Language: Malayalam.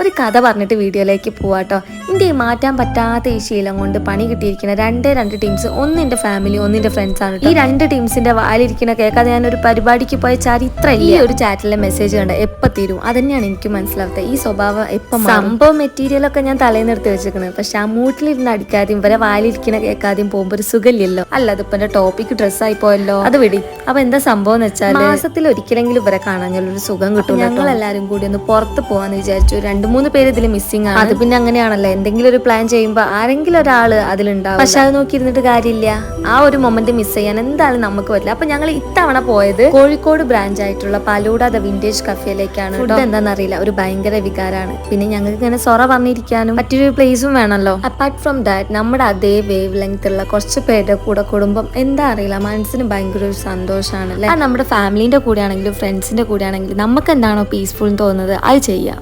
ഒരു കഥ പറഞ്ഞിട്ട് വീഡിയോയിലേക്ക് പോവാട്ടോ. ഈ മാറ്റാൻ പറ്റാത്ത ഈ ശീലം കൊണ്ട് പണി കിട്ടിയിരിക്കുന്ന രണ്ട് രണ്ട് ടീംസ് ഒന്നിന്റെ എന്റെ ഫാമിലി ഒന്നിന്റെ ഫ്രണ്ട്സ് ആണ്. ഈ രണ്ട് ടീംസിന്റെ വാലിരിക്കുന്ന കേൾക്കാതെ ഞാൻ ഒരു പരിപാടിക്ക് പോയ ചരിത്ര ഈ ഒരു ചാറ്റിലെ മെസ്സേജ് കണ്ട എപ്പോ തീരും? അതന്നെയാണ് എനിക്ക് മനസ്സിലാവാത്തത് ഈ സ്വഭാവം എപ്പം സംഭവം മെറ്റീരിയൽ ഒക്കെ ഞാൻ തലേന്ന് എടുത്ത് വെച്ചിരിക്കുന്നത് പക്ഷെ ആ മൂട്ടിലിരുന്ന് അടിക്കാതെയും ഇവരെ വാലിരിക്കുന്ന കേൾക്കാതെയും പോകുമ്പോൾ ഒരു സുഖമില്ലല്ലോ. അല്ല അതിപ്പോ എന്റെ ഡ്രസ് ഡ്രസ്സായി പോയല്ലോ. അത് വിടി. അപ്പൊ എന്താ സംഭവം എന്ന് വെച്ചാൽ മാസത്തിൽ ഒരിക്കലെങ്കിലും ഇവരെ കാണാൻ ഒരു സുഖം കിട്ടും ഞങ്ങൾ എല്ലാരും കൂടി ഒന്ന് പുറത്ത് പോവാന്ന് വിചാരിച്ചു. രണ്ട് മൂന്ന് പേര് ഇതിൽ മിസ്സിംഗ് ആണ്. അത് പിന്നെ അങ്ങനെയാണല്ലോ? എന്തെങ്കിലും ഒരു പ്ലാൻ ചെയ്യുമ്പോൾ ആരെങ്കിലും ഒരാൾ അതിലുണ്ടാവും പക്ഷെ അത് നോക്കിയിരുന്നിട്ട് കാര്യമില്ല. ആ ഒരു മൊമെന്റ് മിസ് ചെയ്യാൻ എന്തായാലും നമുക്ക് പറ്റില്ല. അപ്പൊ ഞങ്ങൾ ഇത്തവണ പോയത് കോഴിക്കോട് ബ്രാഞ്ച് ആയിട്ടുള്ള പാലൂട ദ വിന്റേജ് കഫേയിലേക്കാണ് ഫുഡ് എന്താണെന്ന് അറിയില്ല ഒരു ഭയങ്കര വികാരമാണ് പിന്നെ ഞങ്ങൾക്ക് ഇങ്ങനെ സൊറ പറഞ്ഞിരിക്കാനും മറ്റൊരു പ്ലേസും വേണമല്ലോ അപ്പാർട്ട് ഫ്രം ദാറ്റ് നമ്മുടെ അതേ വേവ് ലെങ്ത് ഉള്ള കുറച്ച് പേരുടെ കൂടെ കുടുംബം എന്താ അറിയില്ല മനസ്സിന് ഭയങ്കര ഒരു സന്തോഷമാണ് അല്ലെ? നമ്മുടെ ഫാമിലിന്റെ കൂടെ ആണെങ്കിലും ഫ്രണ്ട്സിന്റെ കൂടെ ആണെങ്കിലും നമുക്ക് എന്താണോ പീസ്ഫുൾ തോന്നുന്നത് അത് ചെയ്യാം.